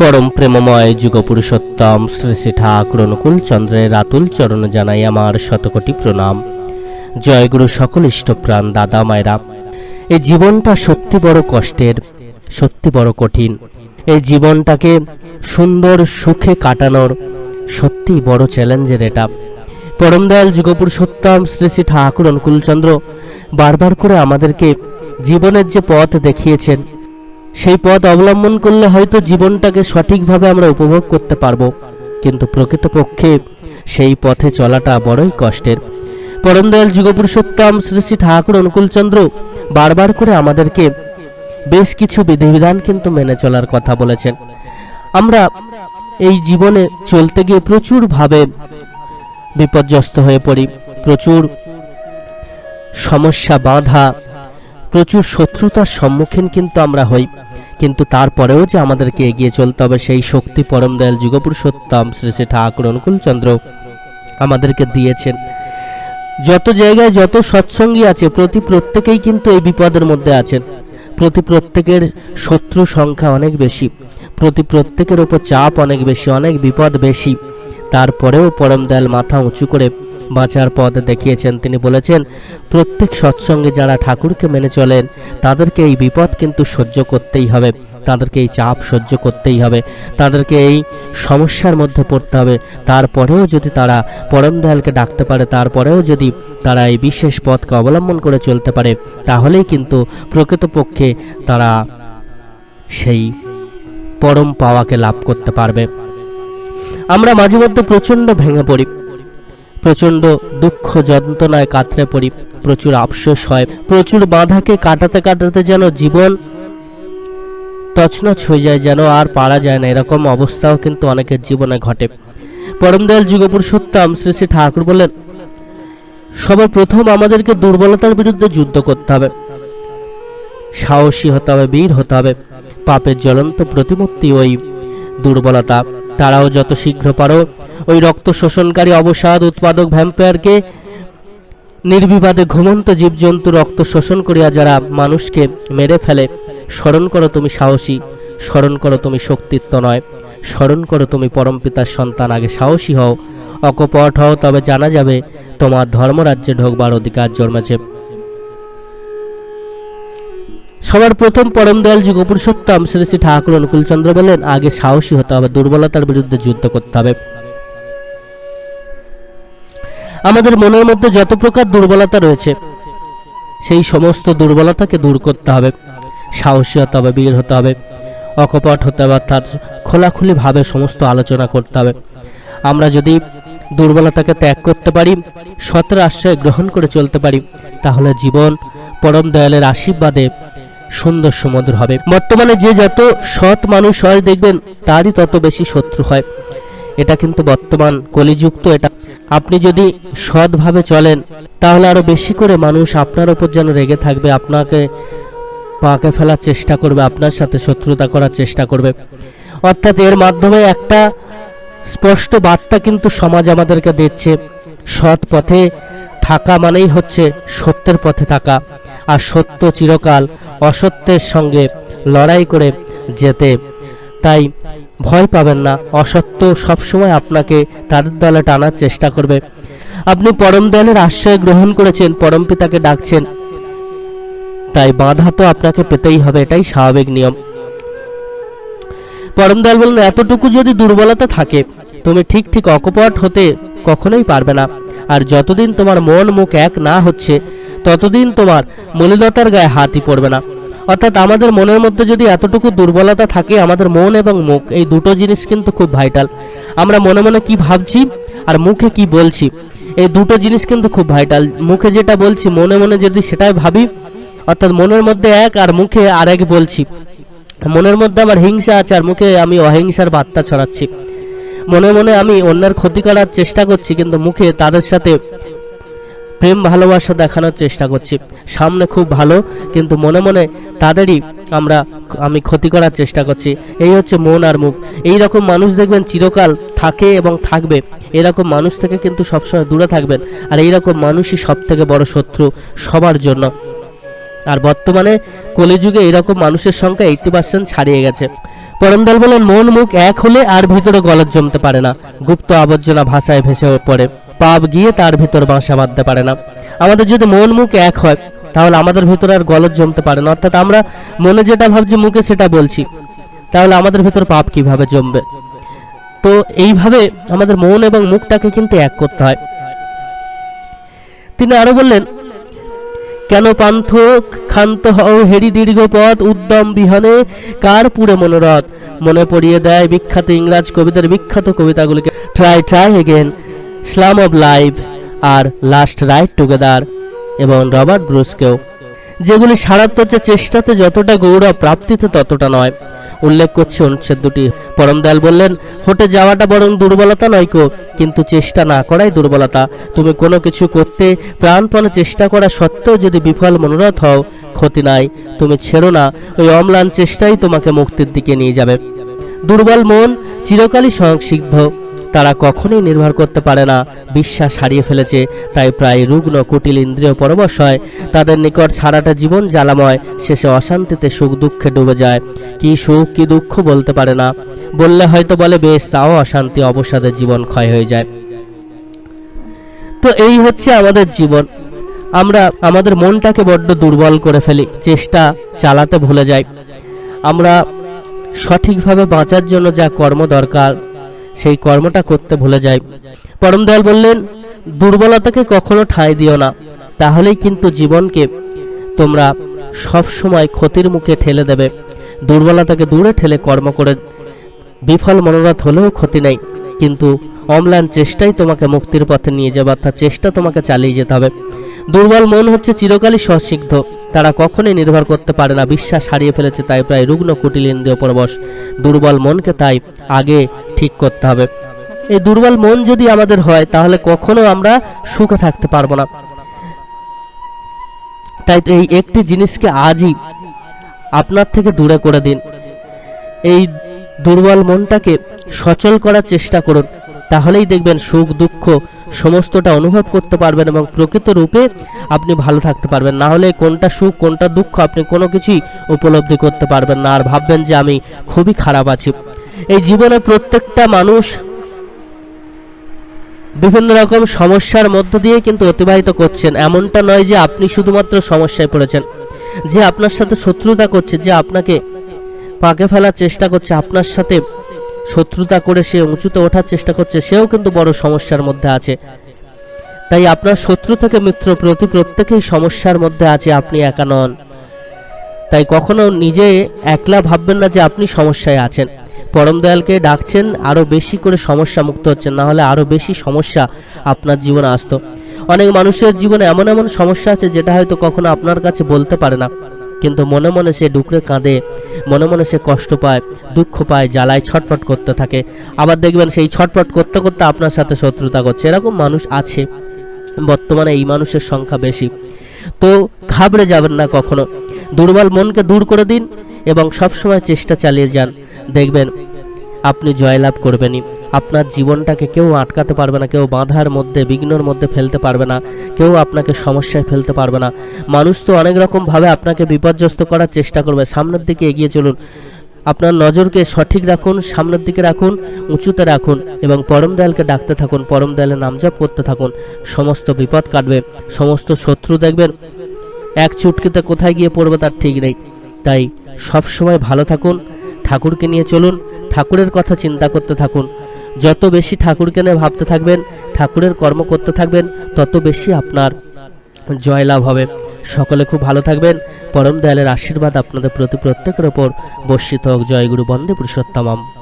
পরম প্রেমময় যুগপুরুষোত্তম শ্রী শ্রী ঠাকুর অনুকূল চন্দ্রের আতুল চরণ জানাই আমার শতকোটি প্রণাম। জয়গুরু সকল ইষ্টপ্রাণ দাদা মায়েরা। এই জীবনটা সত্যি বড় কষ্টের, সত্যি বড় কঠিন। এই জীবনটাকে সুন্দর সুখে কাটানোর সত্যি বড় চ্যালেঞ্জের এটা। পরম দয়াল যুগপুরুষোত্তম শ্রী শ্রী ঠাকুর অনুকূলচন্দ্র বারবার করে আমাদেরকে জীবনের যে পথ দেখিয়েছেন সেই পথ অবলম্বন করলে হয়তো জীবনটাকে সঠিকভাবে আমরা উপভোগ করতে পারব। কিন্তু প্রকৃতপক্ষে সেই পথে চলাটা বড়ই কষ্টের। পরম দয়াল যুগপুরুষোত্তম শ্রী শ্রী ঠাকুর অনুকূলচন্দ্র বারবার করে আমাদেরকে বেশ কিছু বিধিবিধান কিন্তু মেনে চলার কথা বলেছেন। আমরা এই জীবনে চলতে গিয়ে প্রচুরভাবে বিপর্যস্ত হয়ে পড়ি। প্রচুর সমস্যা বাধা, প্রচুর শত্রুতার সম্মুখীন কিন্তু আমরা হই। কিন্তু তারপরেও যে আমাদেরকে এগিয়ে চলতে হবে সেই শক্তি পরম দয়াল যুগপুরুষোত্তম শ্রী শ্রী ঠাকুর অনুকূলচন্দ্র আমাদেরকে দিয়েছেন। যত জায়গায় যত সৎসঙ্গী আছে, প্রতি প্রত্যেকেই কিন্তু এই বিপদের মধ্যে আছেন। প্রতি প্রত্যেকের শত্রু সংখ্যা অনেক বেশি। প্রতি প্রত্যেকের ওপর চাপ অনেক বেশি, অনেক বিপদ বেশি। তারপরেও পরম দয়াল মাথা উঁচু করে বাঁচার পথ দেখিয়েছেন। তিনি বলেছেন, প্রত্যেক সৎসঙ্গে যারা ঠাকুরকে মেনে চলেন তাদেরকে এই বিপদ কিন্তু সহ্য করতেই হবে। তাদেরকে এই চাপ সহ্য করতেই হবে। তাদেরকে এই সমস্যার মধ্যে পড়তে হবে। তারপরেও যদি তারা পরম দয়ালকে ডাকতে পারে, তারপরেও যদি তারা এই বিশেষ পথকে অবলম্বন করে চলতে পারে, তাহলেই কিন্তু প্রকৃতপক্ষে তারা সেই পরম পাওয়াকে লাভ করতে পারবে। আমরা মাঝে মধ্যে প্রচণ্ড ভেঙে পড়ি। প্রচণ্ড দুঃখ যন্ত্রণায় কাতরে পড়ি। প্রচুর আফসোস হয়। প্রচুর বাধাকে কাটাতে কাটাতে যেন জীবন তছনছ হয়ে যায়, যেন আর পারা যায় না। এরকম অবস্থাও কিন্তু অনেকের জীবনে ঘটে। পরমদয়াল যুগপুরুষোত্তম শ্রী শ্রী ঠাকুর বলেন সবার প্রথম আমাদেরকে দুর্বলতার বিরুদ্ধে যুদ্ধ করতে হবে। সাহসী হতে হবে, বীর হতে হবে। পাপের জ্বলন্ত প্রতিমূর্তি ওই দুর্বলতা। তারাও যত শীঘ্র পারো, ওই রক্ত শোষণকারী অবসাদ উৎপাদক ভ্যাম্পায়ারকে নির্বিবাদে ঘুমন্ত জীবজন্তু রক্ত শোষণ করিয়া যারা মানুষকে মেরে ফেলে, স্মরণ করো তুমি সাহসী, স্মরণ করো তুমি শক্তিত্ব নয়, স্মরণ করো তুমি পরমপিতার সন্তান, আগে সাহসী হও, অকপট হও, তবে জানা যাবে তোমার ধর্মরাজ্যে ঢোকবার অধিকার জন্মেছে। সবার প্রথম পরম দয়াল যুগপুরুষোত্তম শ্রী শ্রী ঠাকুর অনুকূলচন্দ্র বলেন, আগে সাহসী হতে হবে, দুর্বলতার বিরুদ্ধে যুদ্ধ করতে হবে। আমাদের মনের মধ্যে যত প্রকার দুর্বলতা রয়েছে, সেই সমস্ত দুর্বলতাকে দূর করতে হবে। সাহসী হতে হবে, বীর হতে হবে, অকপট হতে হবে, অর্থাৎ খোলাখুলিভাবে সমস্ত আলোচনা করতে হবে। আমরা যদি দুর্বলতাকে ত্যাগ করতে পারি সতের আশ্রয় গ্রহণ করে চলতে পারি, তাহলে জীবন পরম দয়ালের আশীর্বাদে সুন্দর সুমধুর হবে। বর্তমানে যে যত সৎ মানুষ হয়, দেখবেন তারই তত বেশি শত্রু হয়। এটা কিন্তু বর্তমান কলিযুক্ত এটা। আপনি যদি সৎভাবে চলেন, তাহলে আরও বেশি করে মানুষ আপনার ওপর যেন রেগে থাকবে, আপনাকে পাকে ফেলার চেষ্টা করবে, আপনার সাথে শত্রুতা করার চেষ্টা করবে। অর্থাৎ এর মাধ্যমে একটা স্পষ্ট বার্তা কিন্তু সমাজ আমাদেরকে দিচ্ছে, সৎ পথে থাকা মানেই হচ্ছে সত্যের পথে থাকা। আর সত্য চিরকাল অসত্যের সঙ্গে লড়াই করে যেতে। তাই ভয় পাবেন না, অসত্য সবসময় আপনাকে তাদের দলে টানার চেষ্টা করবে। আপনি পরম দয়ালের আশ্রয় গ্রহণ করেছেন, পরম পিতাকে ডাকছেন। তাই বাধা তো আপনাকে পেতেই হবে, এটাই স্বাভাবিক নিয়ম। পরম দয়াল বললেন, এতটুকু যদি দুর্বলতা থাকে তুমি ঠিক ঠিক অকপট হতে কখনোই পারবে না। আর যতদিন তোমার মন মুখ এক না হচ্ছে, ততদিন তোমার মলিনতার গায়ে হাতই পড়বে না। অর্থাৎ আমাদের মনের মধ্যে যদি এতটুকু দুর্বলতা থাকে, আমাদের মন এবং মুখ, এই দুটো জিনিস কিন্তু খুব ভাইটাল আমরা মনে মনে কি ভাবছি আর মুখে কি বলছি, এই দুটো জিনিস কিন্তু খুব ভাইটাল মুখে যেটা বলছি, মনে মনে যদি সেটাই ভাবি, অর্থাৎ মনের মধ্যে এক আর মুখে আর এক বলছি। মনের মধ্যে আমার হিংসা আছে, আর মুখে আমি অহিংসার বার্তা ছড়াচ্ছি। মনে মনে আমি অন্যের ক্ষতি করার চেষ্টা করছি, কিন্তু মুখে তাদের সাথে প্রেম ভালোবাসা দেখানোর চেষ্টা করছি। সামনে খুব ভালো, কিন্তু মনে মনে তাদেরই আমরা আমি ক্ষতি করার চেষ্টা করছি। এই হচ্ছে মন আর মুখ। এই রকম মানুষ দেখবেন চিরকাল থাকে এবং থাকবে। এরকম মানুষ থেকে কিন্তু সবসময় দূরে থাকবেন। আর এই রকম মানুষই সব থেকে বড় শত্রু সবার জন্য। আর বর্তমানে কলিযুগে এরকম মানুষের সংখ্যা এইটটি পার্সেন্ট ছাড়িয়ে গেছে। পরমদাল বলেন, মন মুখ এক হলে আর ভিতরে গলত জমতে পারে না। গুপ্ত আবর্জনা ভাষায় ভেসে পড়ে। পাপ গিয়ে তার ভিতর বাসা বাঁধতে পারে না। আমাদের যদি মন মুখ এক হয়, তাহলে আমাদের ভিতরে আর গলত জমতে পারে না। অর্থাৎ আমরা মনে যেটা ভাবছি, মুখে সেটা বলছি। তাহলে আমাদের ভিতর পাপ কীভাবে জমবে? তো এইভাবে আমাদের মন এবং মুখটাকে কিন্তু এক করতে হয়। তিনি আরও বললেন কেন পান্থ ক্ষান্ত হও হেরি দীর্ঘ পথ উদ্যম বিহানে? কার পুরে মনোরথ? মনে পড়িয়ে দেয় বিখ্যাত ইংরাজ কবিদের বিখ্যাত কবিতাগুলিকে। Try try again psalm of life R last ride together এবং রবার্ট ব্রুসকেও। যেগুলি সারাত্মচে চেষ্টাতে যতটা গৌরব প্রাপ্তিতে ততটা নয়। উল্লেখ করছে অনুচ্ছেদ দুটি। পরম দয়াল বললেন, হটে যাওয়াটা বরং দুর্বলতা নয় কো, কিন্তু চেষ্টা না করাই দুর্বলতা। তুমি কোনো কিছু করতে প্রাণপণে চেষ্টা করা সত্ত্বেও যদি বিফল মনোরথ হও, ক্ষতি নাই। তুমি ছেড়ো না, ওই অম্লান চেষ্টাই তোমাকে মুক্তির দিকে নিয়ে যাবে। দুর্বল মন চিরকালই সংসিদ্ধ তারা কখনোই নির্ভর করতে পারে না। বিশ্বাস হারিয়ে ফেলেছে, তাই প্রায় রুগ্ন কুটিল ইন্দ্রিয় পরবশ হয়। তাদের নিকট সারাটা জীবন জ্বালাময়, শেষে অশান্তিতে সুখ দুঃখে ডুবে যায়। কি সুখ, কি দুঃখ বলতে পারে না। বললে হয়তো বলে, বেশ, তাও অশান্তি অবসাদের জীবন ক্ষয় হয়ে যায়। তো এই হচ্ছে আমাদের জীবন। আমরা আমাদের মনটাকে বড্ড দুর্বল করে ফেলি, চেষ্টা চালাতে ভুলে যাই। আমরা সঠিকভাবে বাঁচার জন্য যা কর্ম দরকার সেই কর্মটা করতে ভুলে যায়। পরম দয়াল বললেন, দুর্বলতাকে কখনো ঠাঁই দিও না। তাহলেই কিন্তু জীবনকে তোমরা সব সময় ক্ষতির মুখে ঠেলে দেবে। দুর্বলতাকে দূরে ঠেলে কর্ম করে বিফল মনোরথ হলেও ক্ষতি নেই। কিন্তু অম্লান চেষ্টাই তোমাকে মুক্তির পথে নিয়ে যাবে, অর্থাৎ চেষ্টা তোমাকে চালিয়ে যেতে হবে। দুর্বল মন হচ্ছে চিরকালই সসিদ্ধ তারা কখনোই নির্ভর করতে পারে না, বিশ্বাস হারিয়ে ফেলেছে তাই প্রায় রুগ্ন কুটিল ইন্দ্রিয় পরবশ দুর্বল মনকে তাই আগে ঠিক করতে হবে। এই দুর্বল মন যদি আমাদের হয়, তাহলে কখনো আমরা সুখে থাকতে পারব না। তাই এই একটি জিনিসকে আজই আপনার থেকে দূরে করে দিন। এই দুর্বল মনটাকে সচল করার চেষ্টা করুন। তাহলেই দেখবেন সুখ, দুঃখ সমস্তটা অনুভব করতে পারবেন এবং প্রকৃত রূপে আপনি ভালো থাকতে পারবেন। না হলে কোনটা সুখ, কোনটা দুঃখ আপনি কোনো কিছুই উপলব্ধি করতে পারবেন না। আর ভাববেন যে আমি খুবই খারাপ আছি। এই জীবনে প্রত্যেকটা মানুষ বিভিন্ন রকম সমস্যার মধ্য দিয়ে কিন্তু অতিবাহিত করছেন। এমনটা নয় যে আপনি শুধুমাত্র সমস্যায় পড়েছেন। যে আপনার সাথে শত্রুতা করছে, যে আপনাকে পাকে ফেলার চেষ্টা করছে, আপনার সাথে শত্রুতা করে সে উঁচুতে ওঠার চেষ্টা করছে, সেও কিন্তু বড় সমস্যার মধ্যে আছে। তাই আপনার শত্রু থেকে মিত্র প্রতি প্রত্যেকেই সমস্যার মধ্যে আছে, আপনি একা নন। তাই কখনো নিজে একলা ভাববেন না যে আপনি সমস্যায় আছেন। পরম দয়ালকে ডাকছেন আরও বেশি করে সমস্যা মুক্ত হচ্ছেন, না হলে আরও বেশি সমস্যা আপনার জীবনে আসতো। অনেক মানুষের জীবনে এমন এমন সমস্যা আছে যেটা হয়তো কখনো আপনার কাছে বলতে পারে না। কিন্তু মনে মনে সে ডুকরে কাঁদে, মনে মনে সে কষ্ট পায়, দুঃখ পায়, জ্বালায়, ছটফট করতে থাকে। আবার দেখবেন সেই ছটফট করতে করতে আপনার সাথে শত্রুতা করছে। এরকম মানুষ আছে। বর্তমানে এই মানুষের সংখ্যা বেশি। তো ঘাবড়ে যাবেন না কখনো। দুর্বল মনকে দূর করে দিন এবং সবসময় চেষ্টা চালিয়ে যান। দেখবেন, আপনি জয়লাভ করবেনই। আপনার জীবনটাকে কেউ আটকাতে পারবে না, কেউ বাধার মধ্যে, বিঘ্নর মধ্যে ফেলতে পারবে না, কেউ আপনাকে সমস্যায় ফেলতে পারবে না। মানুষ তো অনেক রকমভাবে আপনাকে বিপর্যস্ত করার চেষ্টা করবে। সামনের দিকে এগিয়ে চলুন। আপনার নজরকে সঠিক রাখুন, সামনের দিকে রাখুন, উঁচুতে রাখুন এবং পরম দয়ালকে ডাকতে থাকুন, পরম দয়ালের নাম জপ করতে থাকুন। সমস্ত বিপদ কাটবে, সমস্ত শত্রু দেখবেন। এক চুটকিতে কোথায় গিয়ে পড়বে তার ঠিক নেই। তাই সব সময় ভালো থাকুন, ঠাকুরকে নিয়ে চলুন, ঠাকুরের কথা চিন্তা করতে থাকুন। যত বেশি ঠাকুরকে নিয়ে ভাবতে থাকবেন, ঠাকুরের কর্ম করতে থাকবেন, তত বেশি আপনার জয়লাভ হবে। সকলে খুব ভালো থাকবেন। পরম দয়ালের আশীর্বাদ আপনাদের প্রতি প্রত্যেকের ওপর বর্ষিত হোক। জয়গুরু বন্দে পুরুষোত্তমম।